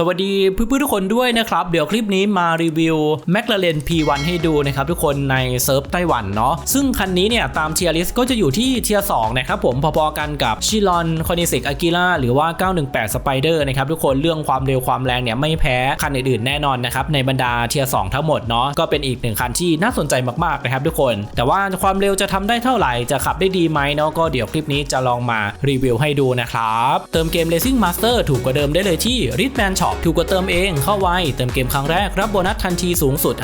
สวัสดีเพื่อนๆทุกคนด้วยนะครับ เดี๋ยวคลิปนี้มารีวิว McLaren P1 ให้ดูนะครับทุกคนในเซิร์ฟไต้หวันเนาะซึ่งคันนี้เนี่ยตามเทียริสก็จะอยู่ที่เทีย2นะครับผมพอๆกันกับชิลอนคอนิสิกอากิล่าหรือว่า 918 Spider นะครับทุกคนเรื่องความเร็วความแรงเนี่ยไม่แพ้คันอื่นๆแน่นอนนะครับในบรรดาเทีย2ทั้งหมดเนาะก็เป็นอีกหนึ่งคันที่น่าสนใจมากๆนะครับทุกคน แต่ว่าความเร็วจะทำได้เท่าไหร่จะขับได้ดีไหมเนาะก็เดี๋ยวคลิปนี้จะลองมารีวิวให้ดูนะครับเติมเกม Racing Master ถูกกว่าเดิมได้เลยที่ r i t m a n Shop ถูกกว่าเติมเองเข้าไว เติมเกมครั้งแรกรับโบนัสทันทีสูงสุด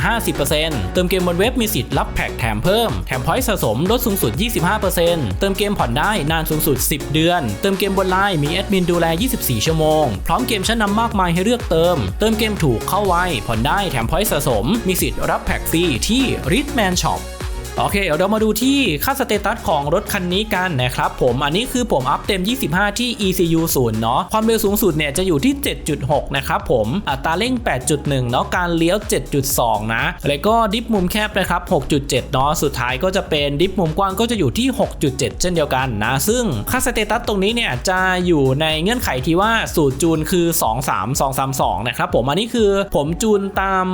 50%เติมเกมบนเว็บมีสิทธิ์รับแพ็กแถมเพิ่ม แถมพอยต์สะสมลดสูงสุด 25%เติมเกมผ่อนได้นานสูงสุด 10 เดือน เติมเกมบนไลน์มีแอดมินดูแล 24 ชั่วโมง พร้อมเกมชั้นนำมากมายให้เลือกเติม เติมเกมถูกเข้าไว ผ่อนได้แถมพอยต์สะสม มีสิทธิ์รับแพ็กฟรีที่ r i t m a n Shop โอเค เดี๋ยวเรามาดูที่ค่าสเตตัสของรถคันนี้กันนะครับผมอันนี้คือผมอัพเต็ม 25 ที่ ECU 0เนาะความเร็วสูงสุดเนี่ยจะอยู่ที่ 7.6 นะครับผมอัตราเร่ง 8.1 เนาะการเลี้ยว 7.2 นะ แล้วก็ดิฟมุมแคบนะครับ 6.7 เนาะสุดท้ายก็จะเป็นดิฟมุมกว้างก็จะอยู่ที่ 6.7 เช่นเดียวกันนะ ซึ่งค่าสเตตัสตรงนี้เนี่ยจะอยู่ในเงื่อนไขที่ว่าสูตรจูนคือ 23232 นะครับผมอันนี้คือผมจูนตาม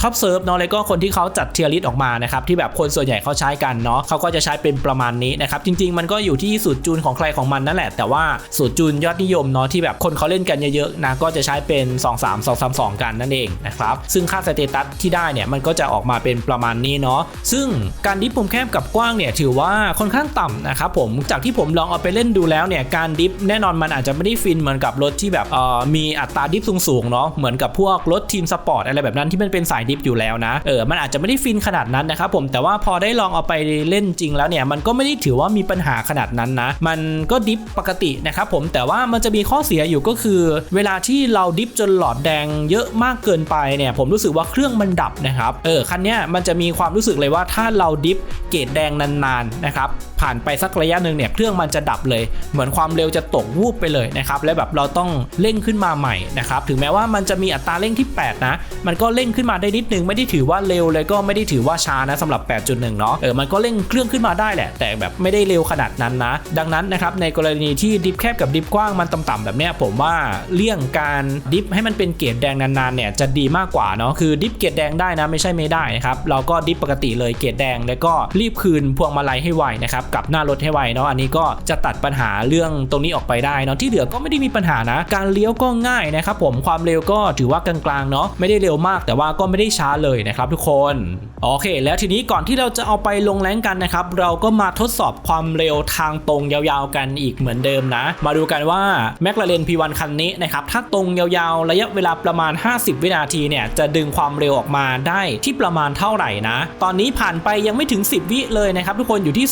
ท็อปเซิร์ฟเนาะแล้วก็คนที่เขาจัดเทียริสออกมานะครับที่แบบคนส่วนใหญ่เขาใช้กันเนาะเขาก็จะใช้เป็นประมาณนี้นะครับจริง ๆ มันก็อยู่ที่สูตรจูนของใครของมันนั่นแหละ แต่ว่าสูตรจูนยอดนิยมเนาะที่แบบคนเขาเล่นกันเยอะๆนะก็จะใช้เป็น 2 3 2 3 2 กันนั่นเองนะครับซึ่งค่าสเตตัสที่ได้เนี่ยมันก็จะออกมาเป็นประมาณนี้เนาะซึ่งการดิฟมุมแคบกับกว้างเนี่ยถือว่าค่อนข้างต่ำนะครับผมจากที่ผมลองเอาไปเล่นดูแล้วเนี่ยการดิฟแน่นอนมันอาจจะไม่ได้ฟินเหมือนกับรถที่แบบเอ่อมีอัตราดิฟสูงๆเนาะเหมือนกับพวกรถทีมสปอร์ตอะไรแบบนั้นที่มันเป็นสายดิฟอยู่แล้วนะเออมันอาจจะไม่ได้ฟินขนาดนั้นนะครับผมแต่ว่าพอได้ลองเอาไปเล่นจริงแล้วเนี่ยมันก็ไม่ได้ถือว่ามีปัญหาขนาดนั้นนะ มันก็ดิฟปกตินะครับผมแต่ว่ามันจะมีข้อเสียอยู่ก็คือ เวลาที่เราดิฟจนหลอดแดงเยอะมากเกินไปเนี่ยผมรู้สึกว่าเครื่องมันดับนะครับเออคันเนี้ยมันจะมีความรู้สึกเลยว่าถ้าเราดิฟเกรดแดงนานๆนะครับผ่านไปสักระยะหนึ่งเนี่ยเครื่องมันจะดับเลย เหมือนความเร็วจะตกวูบไปเลยนะครับและแบบเราต้องเร่งขึ้นมาใหม่นะครับถึงแม้ว่ามันจะมีอัตราเร่งที่ 8 นะ มันก็เร่งขึ้นมาได้นิดนึงไม่ได้ถือว่าเร็วเลยก็ไม่ได้ถือว่าช้านะสำหรับ 8.1เนาะเออมันก็เร่งเครื่องขึ้นมาได้แหละ แต่แบบไม่ได้เร็วขนาดนั้นนะ ดังนั้นนะครับในกรณีที่ดิฟแคบกับดิฟกว้างมันต่ำๆแบบเนี้ยผมว่าเลี่ยงการดิฟให้มันเป็นเกรดแดงนานๆเนี่ยจะดีมากกว่าเนาะคือดิฟเกรดแดงได้นะไม่ใช่ไม่ได้นะครับเราก็ดิฟปกติเลยเกรดแดง แล้วก็รีบคืนพวงมาลัยให้ไวนะครับกับหน้ารถให้ไวเนาะอันนี้ก็จะตัดปัญหาเรื่องตรงนี้ออกไปได้เนาะที่เหลือก็ไม่ได้มีปัญหานะ การเลี้ยวก็ง่ายนะครับผมความเร็วก็ถือว่ากลางๆเนาะไม่ได้เร็วมากแต่ว่าก็ไม่ได้ช้าเลยนะครับทุกคนโอเค แล้วทีนี้ก่อนที่เราจะเอาไปลงแรงกันนะครับ เราก็มาทดสอบความเร็วทางตรงยาวๆกันอีกเหมือนเดิมนะ มาดูกันว่า m c l a r e n P1 คันนี้นะครับ ถ้าตรงยาวๆ ระยะเวลาประมาณ 50 วินาทีเนี่ย จะดึงความเร็วออกมาได้ที่ประมาณเท่าไหร่นะ ตอนนี้ผ่านไปยังไม่ถึง 10 วิเลยนะครับ ทุกคนอยู่ที่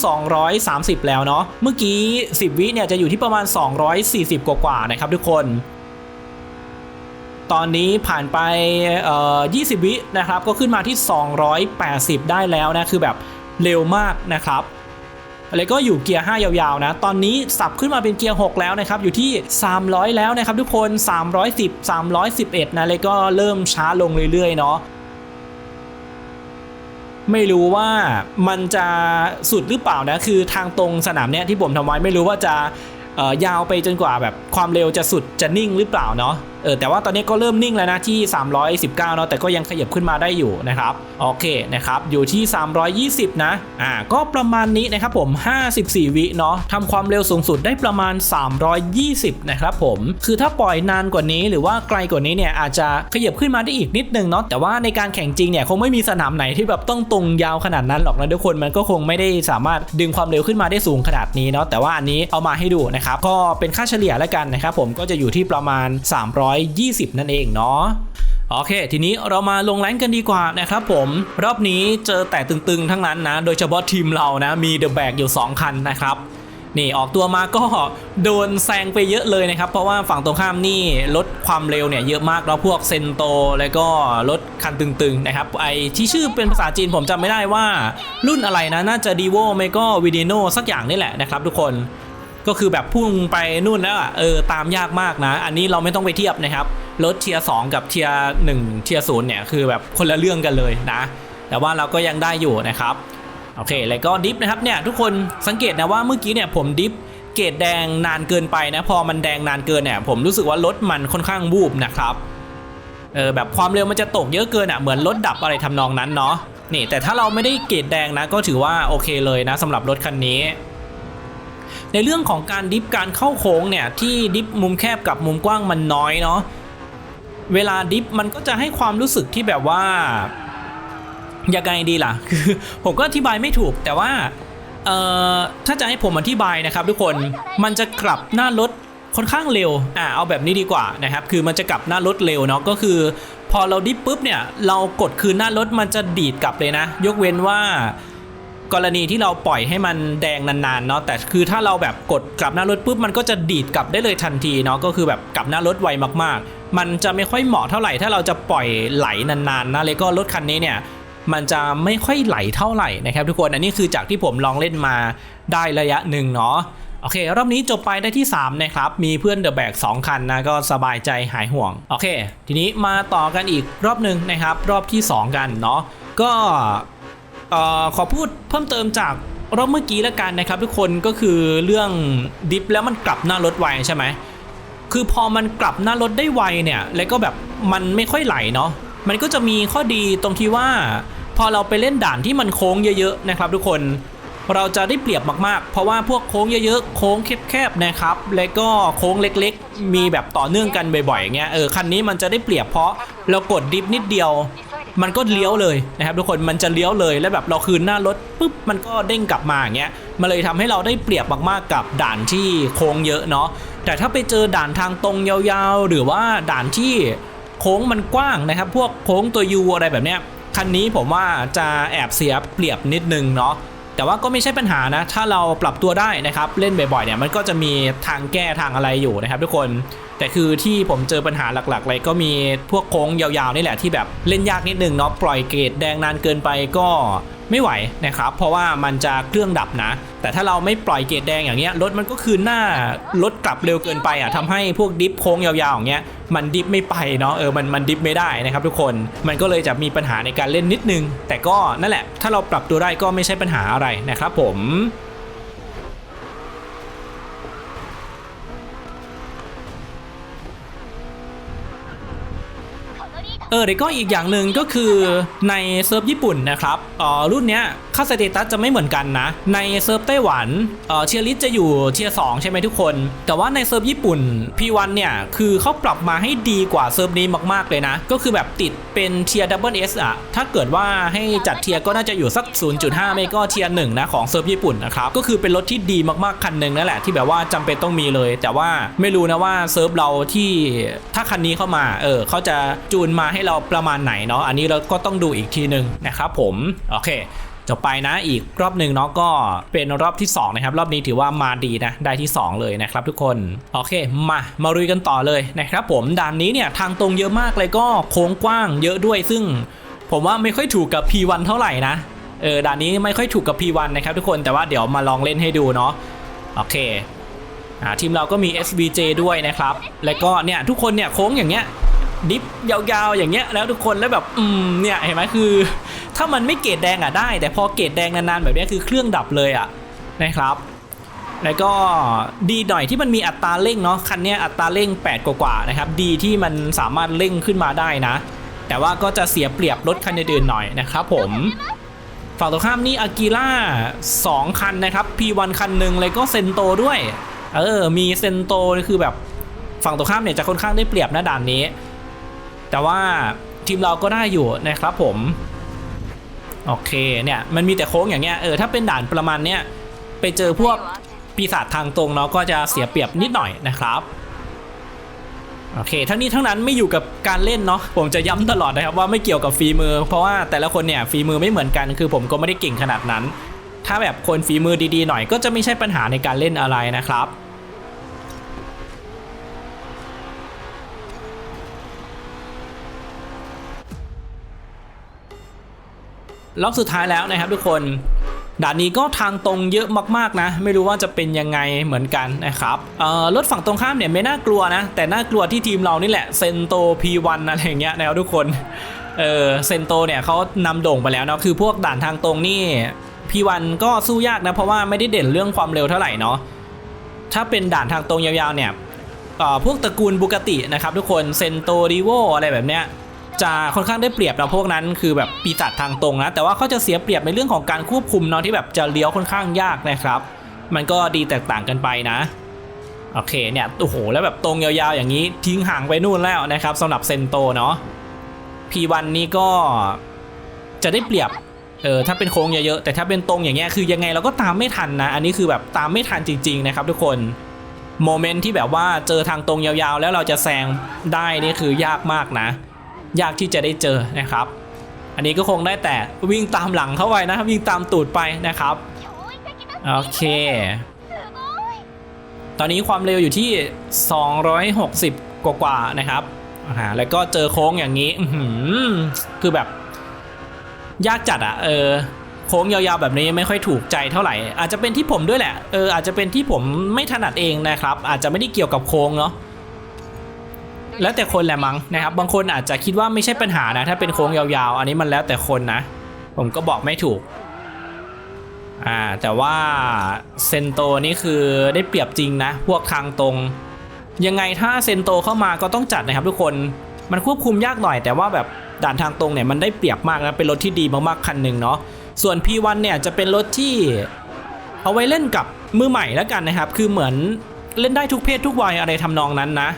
230 แล้วเนาะ เมื่อกี้ 10 วิเนี่ยจะอยู่ที่ประมาณ 240 กว่าๆนะครับทุกคน ตอนนี้ผ่านไป 20 วินะครับ ก็ขึ้นมาที่ 280 ได้แล้วนะ คือแบบเร็วมากนะครับแล้วก็อยู่เกียร์ 5 ยาวๆ นะ ตอนนี้สับขึ้นมาเป็นเกียร์ 6 แล้วนะครับ อยู่ที่ 300 แล้วนะครับทุกคน 310 311 นะแล้วก็เริ่มช้าลงเรื่อยๆ เนาะไม่รู้ว่ามันจะสุดหรือเปล่านะ คือทางตรงสนามเนี้ยที่ผมทำไว้ไม่รู้ว่าจะยาวไปจนกว่าแบบความเร็วจะสุดจะนิ่งหรือเปล่าเนาะ เออแต่ว่าตอนนี้ก็เริ่มนิ่งแล้วนะที่ 319 เนาะแต่ก็ยังขยับขึ้นมาได้อยู่นะครับโอเคนะครับอยู่ที่ 320 นะอ่าก็ประมาณนี้นะครับผม 54 วิเนาะทำความเร็วสูงสุดได้ประมาณ 320 นะครับผม คือถ้าปล่อยนานกว่านี้หรือว่าไกลกว่านี้เนี่ยอาจจะขยับขึ้นมาได้อีกนิดนึงเนาะแต่ว่าในการแข่งจริงเนี่ยคงไม่มีสนามไหนที่แบบต้องตรงยาวขนาดนั้นหรอกนะทุกคนมันก็คงไม่ได้สามารถดึงความเร็วขึ้นมาได้สูงขนาดนี้เนาะแต่ว่าอันนี้เอามาให้ดูนะครับก็เป็นค่าเฉลี่ยแล้วกันนะครับผมก็จะอยู่ที่ประมาณ320 นั่นเองเนาะโอเค ทีนี้เรามาลงแรงกันดีกว่านะครับผม รอบนี้เจอแต่ตึงๆ ทั้งนั้นนะ โดยเฉพาะทีมเรานะ มีเดอะแบกอยู่ 2 คันนะครับนี่ออกตัวมาก็โดนแซงไปเยอะเลยนะครับ เพราะว่าฝั่งตรงข้ามนี่ลดความเร็วเนี่ยเยอะมากแล้วพวกเซนโต แล้วก็รถคันตึงๆนะครับไอที่ชื่อเป็นภาษาจีนผมจำไม่ได้ว่า รุ่นอะไรนะ น่าจะดีโวไม่ก็วิดีโนสักอย่างนี่แหละนะครับทุกคน ก็คือแบบพุ่งไปนู่นแล้วอะเออตามยากมากนะ อันนี้เราไม่ต้องไปเทียบนะครับรถเทียร์2กับเทียร์1เทียร์0เนี่ยคือแบบคนละเรื่องกันเลยนะ แต่ว่าเราก็ยังได้อยู่นะครับโอเค แล้วก็ดิฟนะครับเนี่ยทุกคนสังเกตนะว่าเมื่อกี้เนี่ยผมดิฟเกรดแดงนานเกินไปนะ พอมันแดงนานเกินเนี่ยผมรู้สึกว่ารถมันค่อนข้างวูบนะครับเออแบบความเร็วมันจะตกเยอะเกินอะเหมือนรถดับอะไรทำนองนั้นเนาะนี่แต่ถ้าเราไม่ได้เกรดแดงนะก็ถือว่าโอเคเลยนะสำหรับรถคันนี้ ในเรื่องของการดิฟการเข้าโค้งเนี่ยที่ดิฟมุมแคบกับมุมกว้างมันน้อยเนาะเวลาดิฟมันก็จะให้ความรู้สึกที่แบบว่ายังไงดีล่ะคือผมก็อธิบายไม่ถูกแต่ว่าเอ่อถ้าจะให้ผมอธิบายนะครับ ทุกคนมันจะกลับหน้ารถค่อนข้างเร็วอ่าเอาแบบนี้ดีกว่านะครับ คือมันจะกลับหน้ารถเร็วเนาะก็คือ พอเราดิฟปุ๊บเนี่ยเรากดคืนหน้ารถมันจะดีดกลับเลยนะ ยกเว้นว่า กรณีที่เราปล่อยให้มันแดงนานๆเนาะแต่คือถ้าเราแบบกดกลับหน้ารถปุ๊บมันก็จะดีดกลับได้เลยทันทีเนาะก็คือแบบกลับหน้ารถไวมากๆ มันจะไม่ค่อยเหมาะเท่าไหร่ถ้าเราจะปล่อยไหลนานๆนะเลยก็รถคันนี้เนี่ยมันจะไม่ค่อยไหลเท่าไหร่นะครับทุกคนอันนี้คือจากที่ผมลองเล่นมาได้ระยะหนึ่งเนาะโอเค รอบนี้จบไปได้ที่ 3 นะครับ มีเพื่อนเดอะแบก2คันนะ ก็สบายใจหายห่วง โอเค ทีนี้มาต่อกันอีกรอบหนึ่งนะครับ รอบที่ 2 กันเนาะก็ ออขอพูดเพิ่มเติมจากรอบเมื่อกี้แล้วกันนะครับ ทุกคนก็คือเรื่องดิฟแล้วมันกลับหน้ารถไวใช่ไหมคือพอมันกลับหน้ารถได้ไวเนี่ย แล้วก็แบบมันไม่ค่อยไหลเนาะมันก็จะมีข้อดีตรงที่ว่า พอเราไปเล่นด่านที่มันโค้งเยอะๆนะครับ ทุกคนเราจะได้เปรียบมากๆ เพราะว่าพวกโค้งเยอะๆ โค้งแคบๆ นะครับ แล้วก็โค้งเล็กๆ มีแบบต่อเนื่องกันบ่อยๆ เงี้ย เออ คันนี้มันจะได้เปรียบเพราะเรากดดิฟนิดเดียว มันก็เลี้ยวเลยนะครับทุกคนมันจะเลี้ยวเลยแล้วแบบเราคืนหน้ารถปุ๊บมันก็เด้งกลับมาอย่างเงี้ยมันเลยทำให้เราได้เปรียบมากๆกับด่านที่โค้งเยอะเนาะแต่ถ้าไปเจอด่านทางตรงยาวๆ หรือว่าด่านที่โค้งมันกว้างนะครับ พวกโค้งตัวยูอะไรแบบเนี้ยคันนี้ผมว่าจะแอบเสียเปรียบนิดนึงเนาะ แต่ว่าก็ไม่ใช่ปัญหานะ ถ้าเราปรับตัวได้นะครับ เล่นบ่อยๆเนี่ยมันก็จะมีทางแก้ทางอะไรอยู่นะครับทุกคน แต่คือที่ผมเจอปัญหาหลักๆเลยก็มีพวกโค้งยาวๆนี่แหละที่แบบเล่นยากนิดนึงเนาะปล่อยเกรดแดงนานเกินไปก็ ไม่ไหวนะครับ เพราะว่ามันจะเครื่องดับนะ แต่ถ้าเราไม่ปล่อยเกรแดงอย่างเงี้ยรถมันก็คืนหน้ารถกลับเร็วเกินไปอะทำให้พวกดิฟโค้งยาวๆอย่างเงี้ยมันดิฟไม่ไปเนาะเออมันมันดิฟไม่ได้นะครับทุกคนมันก็เลยจะมีปัญหาในการเล่นนิดนึง แต่ก็นั่นแหละ ถ้าเราปรับตัวได้ก็ไม่ใช่ปัญหาอะไรนะครับผม เออเดี๋ยวก็อีกอย่างหนึ่งก็คือในเซิร์ฟญี่ปุ่นนะครับเอ่อรุ่นเนี้ยค่าสเตตัสจะไม่เหมือนกันนะ ในเซิร์ฟไต้หวันเอ่อเทียร์ลิสจะอยู่เทียร์สใช่ไหมทุกคน แต่ว่าในเซิร์ฟญี่ปุ่น P1 เนี่ย คือเขาปรับมาให้ดีกว่าเซิร์ฟนี้มากๆเลยนะ ก็คือแบบติดเป็นเทียร์ดับเบิลเอสอะถ้าเกิดว่าให้จัดเทียร์ก็น่าจะอยู่สัก 0.5 ไม่ก็เทียร์หนึ่งนะของเซิร์ฟญี่ปุ่นนะครับ ก็คือเป็นรถที่ดีมากๆคันหนึ่งนั่นแหละที่แบบว่าจำเป็นต้องมีเลย แต่ว่าไม่รู้นะว่าเซิร์ฟเราที่ถ้าคันนี้เข้ามาเออเขาจะจูนมาให้เราประมาณไหนเนาะอันนี้เราก็ต้องดูอีกทีหนึ่งนะครับผมโอเค จบไปนะอีกรอบหนึ่งเนาะก็เป็นรอบที่สองนะครับรอบนี้ถือว่ามาดีนะได้ที่สองเลยนะครับทุกคน โอเคมามาลุยกันต่อเลยนะครับผมด่านนี้เนี่ยทางตรงเยอะมากเลยก็โค้งกว้างเยอะด้วย ซึ่งผมว่าไม่ค่อยถูกกับ P1 เท่าไหร่นะเออด่านนี้ไม่ค่อยถูกกับ P1 นะครับทุกคนแต่ว่าเดี๋ยวมาลองเล่นให้ดูเนาะโอเคอ่าทีมเราก็มี SVJ ด้วยนะครับ แล้วก็เนี่ยทุกคนเนี่ยโค้งอย่างเงี้ยดิฟยาวๆอย่างเงี้ยแล้วทุกคนแล้วแบบอืมเนี่ยเห็นไหมคือ ถ้ามันไม่เกรดแดงอะได้ แต่พอเกรดแดงนานๆแบบนี้คือเครื่องดับเลยอะนะครับแล้วก็ดีหน่อยที่มันมีอัตราเร่งเนาะคันนี้อัตราเร่ง 8 กว่าๆนะครับดีที่มันสามารถเร่งขึ้นมาได้นะ แต่ว่าก็จะเสียเปรียบรถคันอื่นๆหน่อยนะครับผมฝั่งตรงข้ามนี่อากิล่า2คันนะครับ P1 คันหนึ่งเลยก็เซนโตด้วย เออ มีเซนโตคือแบบฝั่งตรงข้ามเนี่ยจะค่อนข้างได้เปรียบนะด่านนี้ แต่ว่าทีมเราก็ได้อยู่นะครับผม โอเคเนี่ยมันมีแต่โค้งอย่างเงี้ยเออถ้าเป็นด่านประมาณเนี้ยไปเจอพวกปีศาจทางตรงเนาะก็จะเสียเปรียบนิดหน่อยนะครับโอเคทั้งนี้ทั้งนั้นไม่อยู่กับการเล่นเนาะผมจะย้ำตลอดนะครับว่าไม่เกี่ยวกับฝีมือ เพราะว่าแต่ละคนเนี่ยฝีมือไม่เหมือนกันคือผมก็ไม่ได้เก่งขนาดนั้น ถ้าแบบคนฝีมือดีๆหน่อยก็จะไม่ใช่ปัญหาในการเล่นอะไรนะครับ รอบสุดท้ายแล้วนะครับทุกคนด่านนี้ก็ทางตรงเยอะมากๆนะ ไม่รู้ว่าจะเป็นยังไงเหมือนกันนะครับรถฝั่งตรงข้ามเนี่ยไม่น่ากลัวนะ แต่น่ากลัวที่ทีมเรานี่แหละเซนโต P1 อะไรอย่างเงี้ยนะครับทุกคนเออเซนโตเนี่ยเขานำโด่งไปแล้วเนาะคือพวกด่านทางตรงนี่ P1 ก็สู้ยากนะเพราะว่าไม่ได้เด่นเรื่องความเร็วเท่าไหร่เนาะถ้าเป็นด่านทางตรงยาวๆเนี่ยพวกตระกูลบุกตินะครับทุกคนเซนโตดีโวอะไรแบบเนี้ย จะค่อนข้างได้เปรียบนะพวกนั้นคือแบบปีศาจทางตรงนะแต่ว่าเขาจะเสียเปรียบในเรื่องของการควบคุมเนาะที่แบบจะเลี้ยวค่อนข้างยากนะครับ มันก็ดีแตกต่างกันไปนะโอเคเนี่ยโอ้โหแล้วแบบตรงยาวๆอย่างนี้ทิ้งห่างไปนู่นแล้วนะครับสำหรับเซนโตเนาะ P1 นี่ก็จะได้เปรียบเออถ้าเป็นโค้งเยอะๆแต่ถ้าเป็นตรงอย่างเงี้ยคือยังไงเราก็ตามไม่ทันนะ อันนี้คือแบบตามไม่ทันจริง ๆ นะครับทุกคนโมเมนต์ที่แบบว่าเจอทางตรงยาวๆ แล้วเราจะแซงได้นี่คือยากมากนะ ยากที่จะได้เจอนะครับ อันนี้ก็คงได้แต่วิ่งตามหลังเข้าไปนะวิ่งตามตูดไปนะครับโอเค ตอนนี้ความเร็วอยู่ที่ 260 กว่าๆนะครับอ่าแล้วก็เจอโค้งอย่างนี้คือแบบ ยากจัดอะเออโค้งยาวๆแบบนี้ไม่ค่อยถูกใจเท่าไหร่ อาจจะเป็นที่ผมด้วยแหละ เอออาจจะเป็นที่ผมไม่ถนัดเองนะครับ อาจจะไม่ได้เกี่ยวกับโค้งเนาะ แล้วแต่คนแหละมั้งนะครับ บางคนอาจจะคิดว่าไม่ใช่ปัญหานะ ถ้าเป็นโค้งยาวๆ อันนี้มันแล้วแต่คนนะ ผมก็บอกไม่ถูก อ่า แต่ว่าเซนโตนี่คือได้เปรียบจริงนะ พวกทางตรง ยังไงถ้าเซนโตเข้ามาก็ต้องจัดนะครับ ทุกคน มันควบคุมยากหน่อย แต่ว่าแบบด่านทางตรงเนี่ยมันได้เปรียบมากนะเป็นรถที่ดีมากๆคันหนึ่งเนาะ ส่วน P1 เนี่ยจะเป็นรถที่เอาไว้เล่นกับมือใหม่แล้วกันนะครับ คือเหมือนเล่นได้ทุกเพศทุกวัยอะไรทำนองนั้นนะ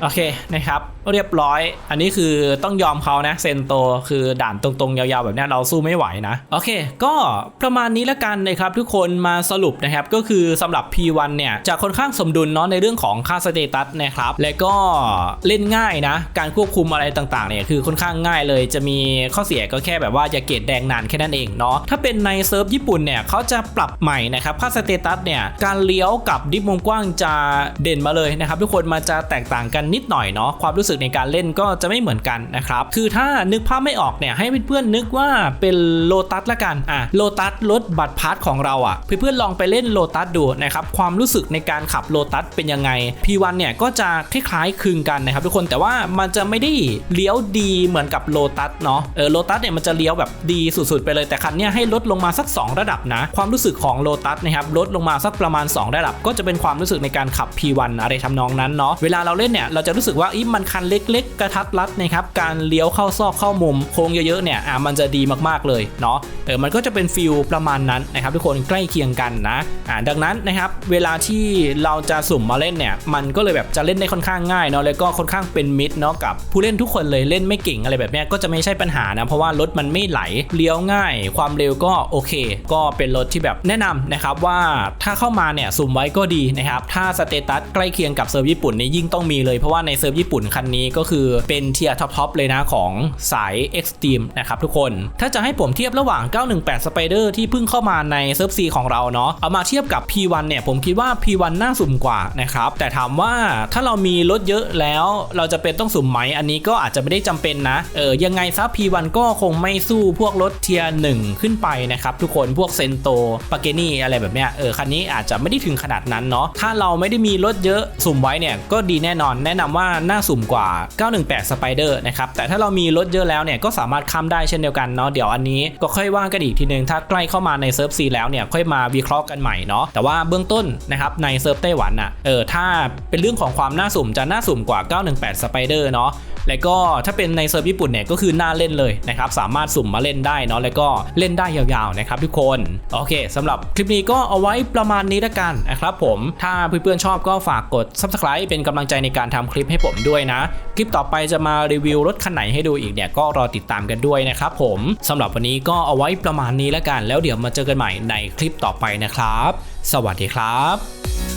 โอเคนะครับ เรียบร้อย อันนี้คือต้องยอมเขานะเซนโตคือด่านตรงๆ ยาวๆ แบบนี้เราสู้ไม่ไหวนะ โอเค ก็ประมาณนี้แล้วกันนะครับ ทุกคนมาสรุปนะครับก็คือสำหรับ P1 เนี่ยจะค่อนข้างสมดุลเนาะในเรื่องของค่าสเตตัสนะครับ และก็เล่นง่ายนะ การควบคุมอะไรต่างๆเนี่ยคือค่อนข้างง่ายเลยจะมีข้อเสียก็แค่แบบว่าอย่าเกรดแดงนานแค่นั้นเองเนาะถ้าเป็นในเซิร์ฟญี่ปุ่นเนี่ยเขาจะปรับใหม่นะครับค่าสเตตัสเนี่ยการเลี้ยวกับดิฟมุมกว้างจะเด่นมาเลยนะครับทุกคนมันจะแตกต่างกันนิดหน่อยเนาะความรู้สึกในการเล่นก็จะไม่เหมือนกันนะครับคือถ้านึกภาพไม่ออกเนี่ยให้เพื่อนๆนึกว่าเป็นโลตัสละกันอะโลตัสรถบัตรพาร์ทของเราอะเพื่อนๆลองไปเล่นโลตัสดูนะครับความรู้สึกในการขับโลตัสเป็นยังไง P1 เนี่ยก็จะคล้ายๆคลึงกันนะครับทุกคนแต่ว่ามันจะไม่ได้เลี้ยวดีเหมือนกับโลตัสเนาะเออโลตัสเนี่ยมันจะเลี้ยวแบบดีสุดๆไปเลยแต่คันเนี้ยให้ลดลงมาสัก 2 ระดับนะ ความรู้สึกของโลตัสนะครับลดลงมาสักประมาณ 2 ระดับ ก็จะเป็นความรู้สึกในการขับ P1 อะไรทำนองนั้นเนาะเวลาเราเล่นเนี่ยเราจะรู้สึกว่าอีมันคันเล็กๆ กระทัดรัดนะครับการเลี้ยวเข้าซอกเข้ามุมโค้งเยอะๆเนี่ยอะมันจะดีมากๆเลยเนาะเออมันก็จะเป็นฟิลประมาณนั้นนะครับทุกคนใกล้เคียงกันนะอ่าดังนั้นนะครับเวลาที่เราจะสุ่มมาเล่นเนี่ยมันก็เลยแบบจะเล่นได้ค่อนข้างง่ายเนาะแล้วก็ค่อนข้างเป็นมิตรเนาะกับผู้เล่นทุกคนเลยเล่นไม่เก่งอะไรแบบนี้ก็จะไม่ใช่ปัญหานะเพราะว่ารถมันไม่ไหลเลี้ยวง่าย ความเร็วก็โอเค ก็เป็นรถที่แบบแนะนำนะครับว่าถ้าเข้ามาเนี่ยสุ่มไว้ก็ดีนะครับถ้าสเตตัสใกล้เคียงกับเซิร์ฟญี่ปุ่นนี่ยิ่งต้องมีเลยเพราะว่าในเซิร์ฟญี่ปุ่นคันนี้ก็คือเป็นเทียร์ท็อปๆเลยนะของสาย Extreme นะครับทุกคน ถ้าจะให้ผมเทียบระหว่าง 918 Spider ที่เพิ่งเข้ามาในเซิร์ฟ C ของเราเนาะเอามาเทียบกับ P1 เนี่ยผมคิดว่า P1 น่าสุ่มกว่านะครับแต่ถามว่าถ้าเรามีรถเยอะแล้วเราจะเป็นต้องสุ่มไหมอันนี้ก็อาจจะไม่ได้จำเป็นนะเออยังไงซะ P1 ก็คงไม่สู้พวกรถเทียร์1ขึ้นไปนะครับทุกคนพวกเซนโตปาเกนี่อะไรแบบเนี้ยเออคันนี้อาจจะไม่ได้ถึงขนาดนั้นเนาะถ้าเราไม่ได้มีรถเยอะสุ่มไว้เนี่ยก็ดีแน่นอนแนะนำว่าน่าสุ่มกว่าา 918 Spider นะครับ แต่ถ้าเรามีรถเยอะแล้วเนี่ยก็สามารถข้ามได้เช่นเดียวกันเนาะ เดี๋ยวอันนี้ก็ค่อยว่ากันอีกทีนึง ถ้าใกล้เข้ามาในเซิร์ฟซีแล้วเนี่ยค่อยมาวิเคราะห์กันใหม่เนาะ แต่ว่าเบื้องต้นนะครับในเซิร์ฟไต้หวันอะ เออถ้าเป็นเรื่องของความน่าสุ่มจะน่าสุ่มกว่า 918 Spider เนาะ แล้วก็ถ้าเป็นในเซิร์ฟญี่ปุ่นเนี่ยก็คือน่าเล่นเลยนะครับสามารถสุ่มมาเล่นได้เนาะแล้วก็เล่นได้ยาวๆนะครับทุกคนโอเคสำหรับคลิปนี้ก็เอาไว้ประมาณนี้ละกันนะครับผมถ้าเพื่อนๆชอบก็ฝากกด subscribe เป็นกำลังใจในการทำคลิปให้ผมด้วยนะ คลิปต่อไปจะมารีวิวรถคันไหนให้ดูอีกเนี่ยก็รอติดตามกันด้วยนะครับผมสำหรับวันนี้ก็เอาไว้ประมาณนี้ละกัน แล้วเดี๋ยวมาเจอกันใหม่ในคลิปต่อไปนะครับ สวัสดีครับ